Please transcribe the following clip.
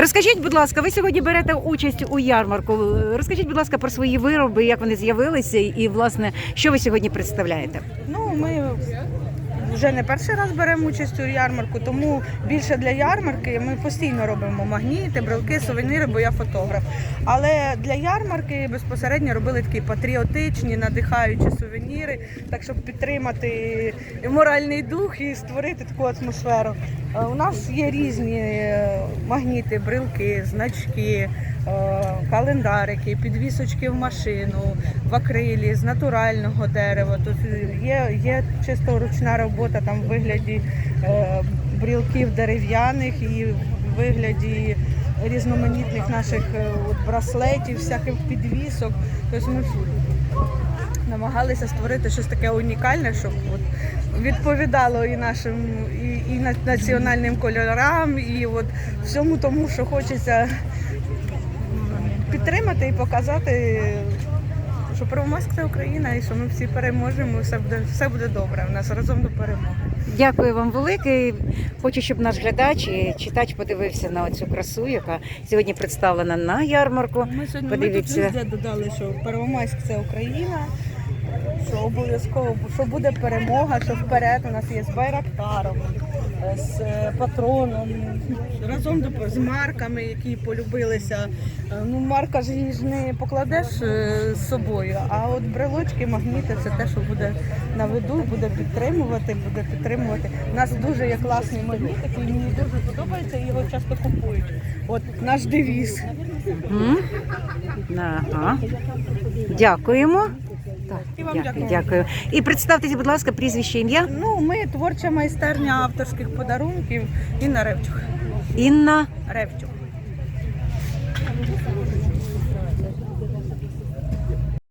Розкажіть, будь ласка, ви сьогодні берете участь у ярмарку. Розкажіть, будь ласка, про свої вироби, як вони з'явилися, і власне, що ви сьогодні представляєте? Ну, ми вже не перший раз беремо участь у ярмарку, тому більше для ярмарки ми постійно робимо магніти, брелки, сувеніри, бо я фотограф. Але для ярмарки безпосередньо робили такі патріотичні, надихаючі сувеніри, так щоб підтримати моральний дух і створити таку атмосферу. Е, У нас є різні е, магніти, брелки, значки. Е, Календарики, підвісочки в машину, в акрилі з натурального дерева. Тут є, є чисто ручна робота там в вигляді е, брілків дерев'яних і в вигляді різноманітних наших е, браслетів, всяких підвісок. Тобто ми намагалися створити щось таке унікальне, щоб от, відповідало і нашим і, і національним кольорам, і от всьому тому, що хочеться підтримати і показати, що Первомайськ це Україна, і що ми всі переможемо, і все буде, все буде добре. У нас разом до перемоги. Дякую вам велике. Хочу, щоб наш глядач і читач подивився на цю красу, яка сьогодні представлена на ярмарку. Ми сьогодні ми тут везде додали, що Первомайськ це Україна. Що обов'язково, що буде перемога, що вперед у нас є з Байрактаром, е, з е, патроном, разом з марками, які полюбилися. Е, Ну, марка ж її ж не покладеш з собою, а от брелочки, магніти це те, що буде на виду, буде підтримувати, буде підтримувати. У нас дуже є класний магніт, який мені дуже подобається, і його часто купують. От наш девіз. Ага. Дякуємо. Так, І вам дякую, дякую. дякую. І представтеся, будь ласка, прізвище ім'я Ну, ми творча майстерня авторських подарунків Інна Ревчук. Інна. Ревчук.